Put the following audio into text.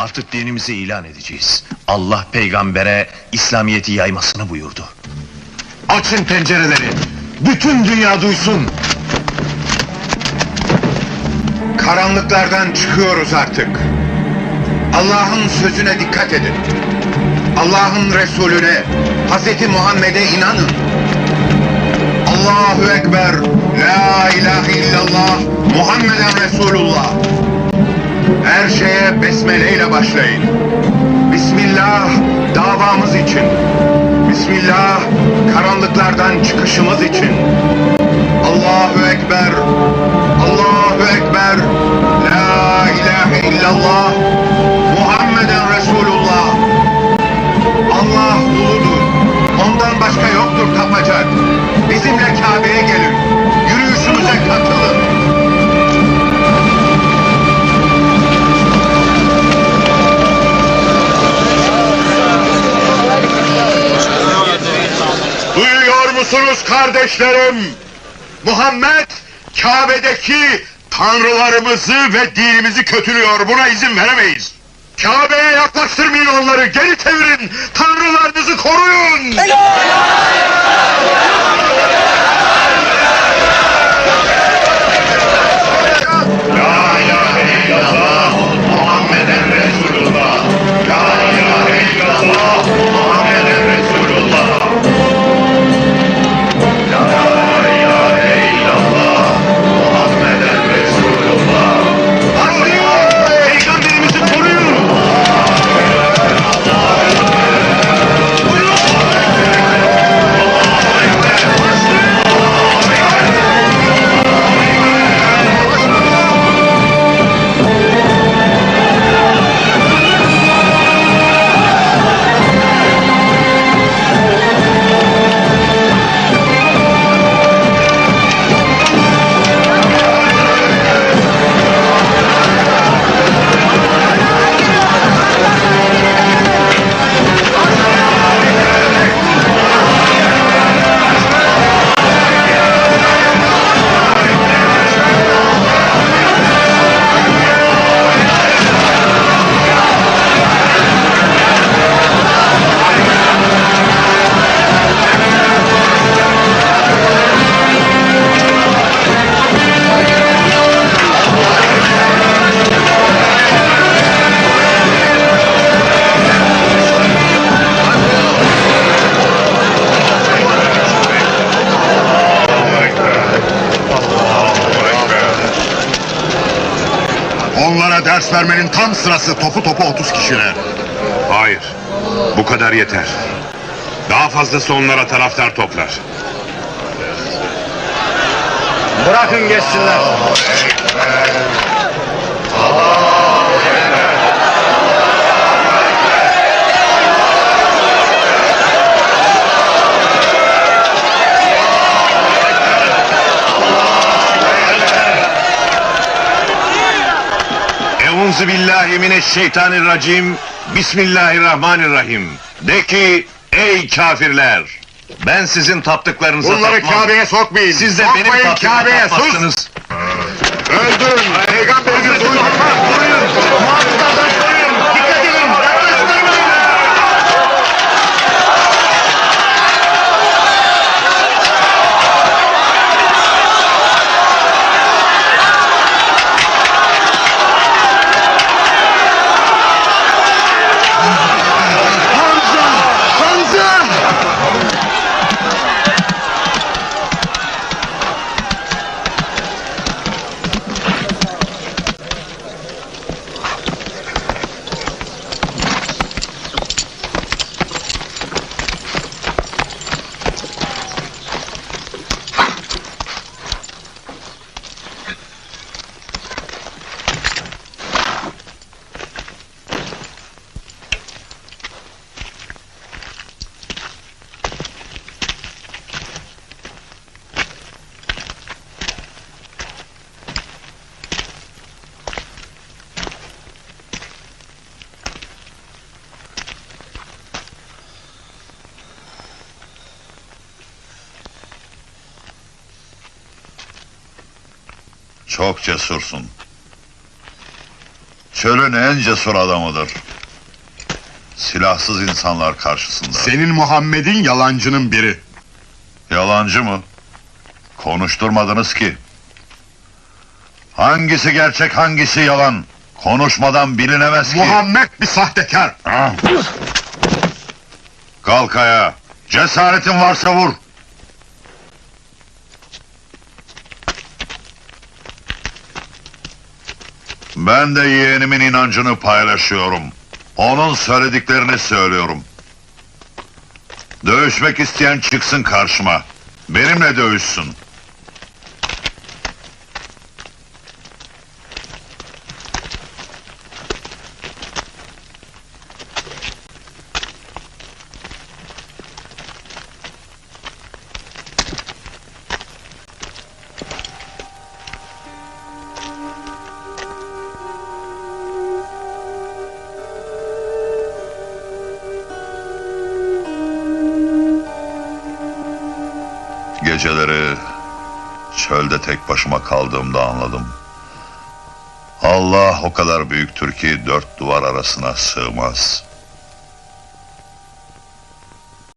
Artık dinimizi ilan edeceğiz. Allah peygambere İslamiyet'i yaymasını buyurdu. Açın pencereleri. Bütün dünya duysun. Karanlıklardan çıkıyoruz artık. Allah'ın sözüne dikkat edin. Allah'ın Resulüne, Hazreti Muhammed'e inanın. Allahu Ekber, La ilahe illallah, Muhammeden Resulullah. Her şeye besmele ile başlayın. Bismillah davamız için. Bismillah karanlıklardan çıkışımız için. Allahu Ekber, Allahu Ekber, La ilahe illallah, musunuz kardeşlerim? Muhammed Kabe'deki tanrılarımızı ve dinimizi kötülüyor. Buna izin veremeyiz. Kabe'ye yaklaştırmayın onları. Geri çevirin. Tanrılarınızı koruyun. La Onlara ders vermenin tam sırası topu topu 30 kişiler. Hayır. Bu kadar yeter. Daha fazlası onlara taraftar toplar. Bırakın geçsinler. Euzu billahi mineşşeytanirracim. Bismillahirrahmanirrahim. De ki ey kafirler. Ben sizin taptıklarınıza Bunları tapmam. Kabe'ye sokmayın. Siz de benim Sokmayın taptığıma Kabe'ye sus. tapmazsınız. Öldürün. Peygamberimizi uydurma. Dikkat edin. Hamza! Hamza! Çok cesursun. Çölün en cesur adamıdır. Silahsız insanlar karşısında. Senin Muhammed'in yalancının biri. Yalancı mı? Konuşturmadınız ki. Hangisi gerçek hangisi yalan? Konuşmadan bilinemez ki. Muhammed bir sahtekar. Ah! Kalk ayağa. Cesaretin varsa vur. Ben de yeğenimin inancını paylaşıyorum. Onun söylediklerini söylüyorum. Dövüşmek isteyen çıksın karşıma. Benimle dövüşsün. Geceleri çölde tek başıma kaldığımda anladım. Allah o kadar büyüktür ki dört duvar arasına sığmaz.